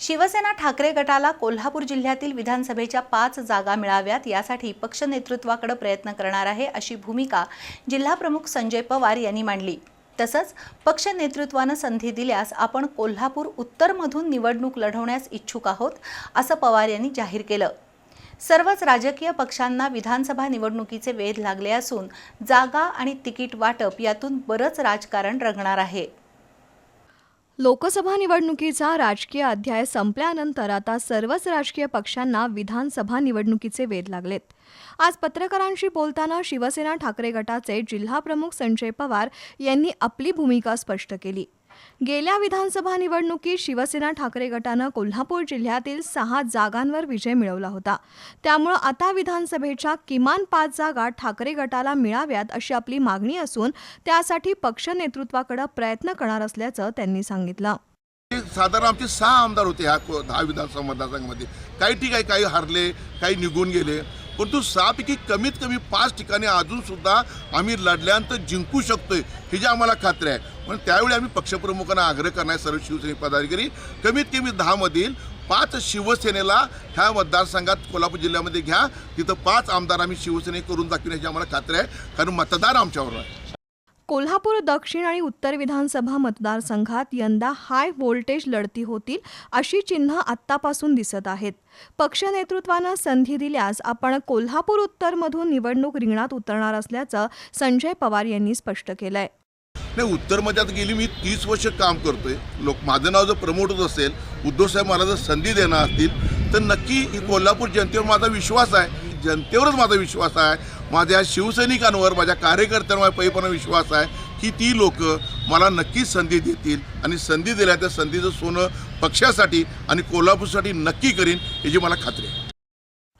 शिवसेना ठाकरे गटाला कोल्हापूर जिल्ह्यातील विधानसभेच्या पाच जागा मिळाव्यात यासाठी पक्ष नेतृत्वाकडे प्रयत्न करणार आहे अशी भूमिका जिल्हाप्रमुख संजय पवार यांनी मांडली. तसंच पक्ष नेतृत्वानं संधी दिल्यास आपण कोल्हापूर उत्तरमधून निवडणूक लढवण्यास इच्छुक आहोत असं पवार यांनी जाहीर केलं. सर्वच राजकीय पक्षांना विधानसभा निवडणुकीचे वेध लागले असून जागा आणि तिकीट वाटप यातून बरंच राजकारण रंगणार आहे. लोकसभा निवडणुकीचा राजकीय अध्याय संपल्यानंतर आता सर्वच राजकीय पक्षांना विधानसभा निवडणुकीचे वेध लागलेत. आज पत्रकारांशी बोलताना शिवसेना ठाकरे गटाचे जिल्हाप्रमुख संजय पवार यांनी आपली भूमिका स्पष्ट केली. गेल्या विधानसभा निवडणुकीत शिवसेना ठाकरे गटानं कोल्हापूर जिल्ह्यातील सहा जागांवर विजय मिळवला होता. त्यामुळं आता विधानसभेच्या किमान पाच जागा ठाकरे गटाला मिळाव्यात अशी आपली मागणी असून त्यासाठी पक्ष नेतृत्वाकडे प्रयत्न करणार असल्याचं त्यांनी सांगितलं. साधारण आमचे सहा आमदार होते ह्या दहा विधानसभा मतदारसंघामध्ये. काही ठीक आहे काही हरले काही निघून गेले. परंतु सहापैकी कमीत कमी पाच ठिकाणी अजूनसुद्धा आम्ही लढल्यानंतर जिंकू शकतोय ही जी आम्हाला खात्री आहे. पण त्यावेळी आम्ही पक्षप्रमुखांना आग्रह करणार सर्व शिवसैनिक पदाधिकारी कमीत कमी दहामधील पाच शिवसेनेला ह्या मतदारसंघात कोल्हापूर जिल्ह्यामध्ये घ्या. तिथं पाच आमदार आम्ही शिवसेने करून दाखविण्याची आम्हाला खात्री आहे. कारण मतदार आमच्यावर आहे. कोल्हापूर दक्षिण आणि उत्तर विधानसभा मतदारसंघात यंदा हाय व्होल्टेज लढती होतील अशी चिन्ह आत्तापासून दिसत आहेत. पक्ष नेतृत्वानं संधी दिल्यास आपण कोल्हापूर उत्तरमधून निवडणूक रिंगणात उतरणार असल्याचं संजय पवार यांनी स्पष्ट केलंय. नाही उत्तरमध्ये आता गेली मी तीस वर्ष काम करतोय. लोक माझं नाव जर प्रमोट होत असेल उद्धवसाहेब मला जर संधी देणार असतील तर नक्की कोल्हापूर जनतेवर माझा विश्वास आहे. जनतेवरच माझा विश्वास आहे. माझ्या शिवसैनिकांवर माझ्या कार्यकर्त्यांवर पहिपणा विश्वास आहे की ती लोक मला नक्कीच संधी देतील आणि संधी दिल्या त्या संधीचं सोनं पक्षासाठी आणि कोल्हापूरसाठी नक्की करीन याची मला खात्री आहे.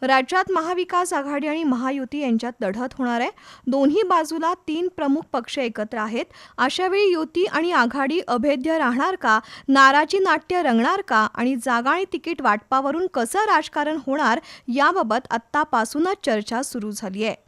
राज्यात महाविकास आघाडी आणि महायुती यांच्यात लढत होणार आहे. दोन्ही बाजूला तीन प्रमुख पक्ष एकत्र आहेत. अशावेळी युती आणि आघाडी अभेद्य राहणार का? नाराजी नाट्य रंगणार का? आणि जागा आणि तिकीट वाटपावरून कसं राजकारण होणार? याबाबत आत्तापासूनच चर्चा सुरू झाली आहे.